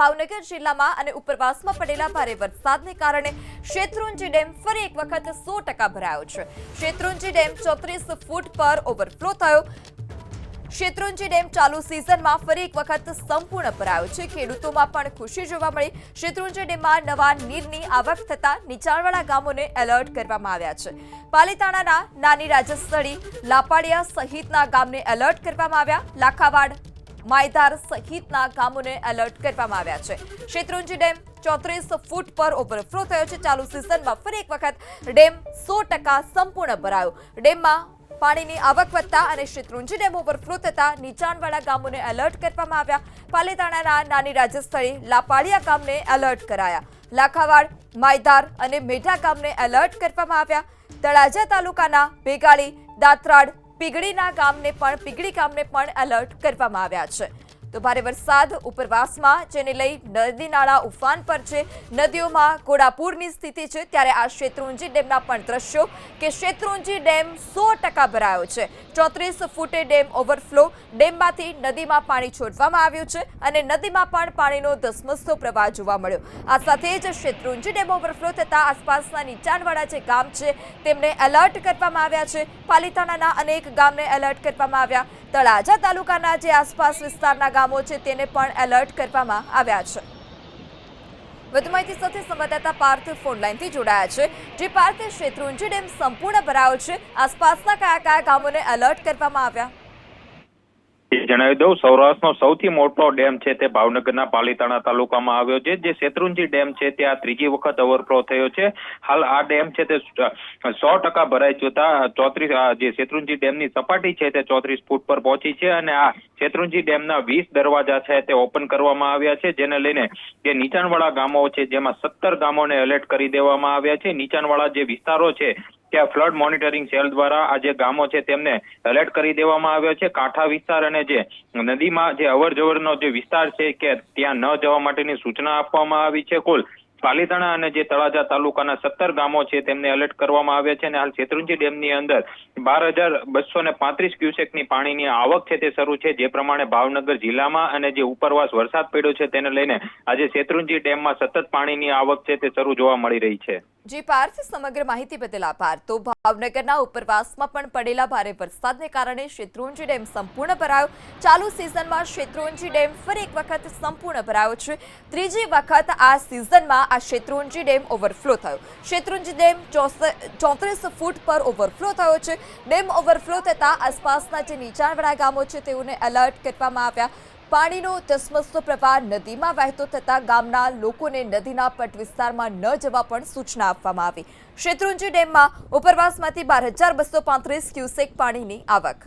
ભાવનગર જિલ્લામાં અને ઉપરવાસમાં પડેલા ભારે વરસાદને કારણે શેત્રુંજી ડેમ ફરી એક વખત સો ટકા ભરાયો છે. શેત્રુંજી ડેમ ચોત્રીસ ફૂટ પર ઓવરફ્લો થયો. શેત્રુંજી ડેમ ચાલુ સિઝનમાં ફરી એક વખત સંપૂર્ણ ભરાયો છે. ખેડૂતોમાં પણ ખુશી જોવા મળી. શેત્રુંજી ડેમમાં નવા નીરની આવક થતા નીચાણવાળા ગામોને એલર્ટ કરવામાં આવ્યા છે. પાલીતાણાના નાની રાજસ્થળી લાપાડિયા સહિતના ગામને એલર્ટ કરવામાં આવ્યા. લાખાવાડ માયધાર સહિતના ગામોને એલર્ટ કરવામાં આવ્યા છે. શેત્રુંજી ડેમ ચોત્રીસ ફૂટ પર ઓવરફ્લો થયો છે. ચાલુ સિઝનમાં ફરી એક વખત ડેમ સો સંપૂર્ણ ભરાયો. ડેમમાં પાણીની આવક વધતા અને શેત્રુંજી ડેમ ઓવરફ્લો થતા નીચાણવાળા ગામોને એલર્ટ કરવામાં આવ્યા. પાલીતાણાના નાની રાજસ્થળી લાપાળિયા ગામને એલર્ટ કરાયા. લાખાવાડ માયધાર અને મેઢા ગામને એલર્ટ કરવામાં આવ્યા. તળાજા તાલુકાના ભેગાળી, દાત્રાડ પીગળીના ગામને પણ પીગળી ગામને પણ એલર્ટ કરવામાં આવ્યા છે. તો ભારે વરસાદ ઉપરવાસમાં, જેને લઈ નદી નાળા ઉફાન પર છે. નદીઓમાં ઘોડાપૂરની સ્થિતિ છે. ત્યારે આ શેત્રુંજી ડેમના પણ દ્રશ્યો કે શેત્રુંજી ડેમ સો ટકા ભરાયો છે. ચોત્રીસ ફૂટે ડેમ ઓવરફ્લો. ડેમમાંથી નદીમાં પાણી છોડવામાં આવ્યું છે અને નદીમાં પણ પાણીનો ધસમસતો પ્રવાહ જોવા મળ્યો. આ સાથે જ શેત્રુંજી ડેમ ઓવરફ્લો થતા આસપાસના નીચાણવાળા જે ગામ છે, તેમને એલર્ટ કરવામાં આવ્યા છે. પાલિતાણાના અનેક ગામને એલર્ટ કરવામાં આવ્યા. તળાજા તાલુકાના જે આસપાસ વિસ્તારના ગામો છે, તેને પણ એલર્ટ કરવામાં આવ્યા છે. વધુ માહિતી સાથે સંવાદદાતા પાર્થ ફોનલાઇનથી જોડાયા છે. જે પાર્થ, શેત્રુંજી ડેમ સંપૂર્ણ ભરાયો છે. આસપાસના કયા કયા ગામોને એલર્ટ કરવામાં આવ્યા? જણાવી દઉં, સૌરાષ્ટ્રનો સૌથી મોટો ડેમ છે તે ભાવનગરના પાલીતાણા તાલુકામાં આવ્યો છે. જે શેત્રુંજી ડેમ છે તે આ ત્રીજી વખત ઓવરફ્લો થયો છે. હાલ આ ડેમ છે તે સો ટકા ભરાઈ જતા ચોત્રીસ જે શેત્રુંજી ડેમની સપાટી છે તે ચોત્રીસ ફૂટ પર પહોંચી છે અને આ શેત્રુંજી ડેમના વીસ દરવાજા છે તે ઓપન કરવામાં આવ્યા છે, જેને લઈને જે નીચાણવાળા ગામો છે, જેમાં સત્તર ગામોને એલર્ટ કરી દેવામાં આવ્યા છે. નીચાણવાળા જે વિસ્તારો છે ત્યાં ફ્લડ મોનિટરિંગ સેલ દ્વારા આ જે ગામો છે તેમને એલર્ટ કરી દેવામાં આવ્યો છે. કાંઠા વિસ્તાર અને જે નદીમાં જે અવરજવરનો જે વિસ્તાર છે કે ત્યાં ન જવા માટેની સૂચના આપવામાં આવી છે કુલ. પાલીતાણા અને જે તળાજા તાલુકાના સત્તર ગામો છે તેમને એલર્ટ કરવામાં આવ્યા છે અને હાલ શેત્રુંજી ડેમની અંદર બાર હજાર બસો ને પાંત્રીસ ક્યુસેકની પાણીની આવક છે તે શરૂ છે. જે પ્રમાણે ભાવનગર જિલ્લામાં અને જે ઉપરવાસ વરસાદ પડ્યો છે તેને લઈને આજે શેત્રુંજી ડેમમાં સતત પાણીની આવક છે તે શરૂ જોવા મળી રહી છે. જી પાર્થ સમગ્ર માહિતી બદલ આભાર. તો ભાવનગરના ઉપરવાસમાં પણ પડેલા ભારે વરસાદને કારણે શેત્રુંજી ડેમ સંપૂર્ણ ભરાયો. ચાલુ સિઝનમાં શેત્રુંજી ડેમ ફરી એક વખત સંપૂર્ણ ભરાયો છે. ત્રીજી વખત આ સિઝનમાં આ શેત્રુંજી ડેમ ઓવરફ્લો થયો. શેત્રુંજી ડેમ ચોત્રીસ ફૂટ પર ઓવરફ્લો થયો છે. ડેમ ઓવરફ્લો થતાં આસપાસના જે નીચાણવાળા ગામો છે તેઓને એલર્ટ કરવામાં આવ્યા. પાણીનો ધસમસતો પ્રવાહ નદીમાં વહેતો થતાં ગામના લોકોને નદીના પટ વિસ્તારમાં ન જવા પણ સૂચના આપવામાં આવી. શેત્રુંજી ડેમમાં ઉપરવાસમાંથી બાર હજાર બસો પાંત્રીસ ક્યુસેક પાણીની આવક.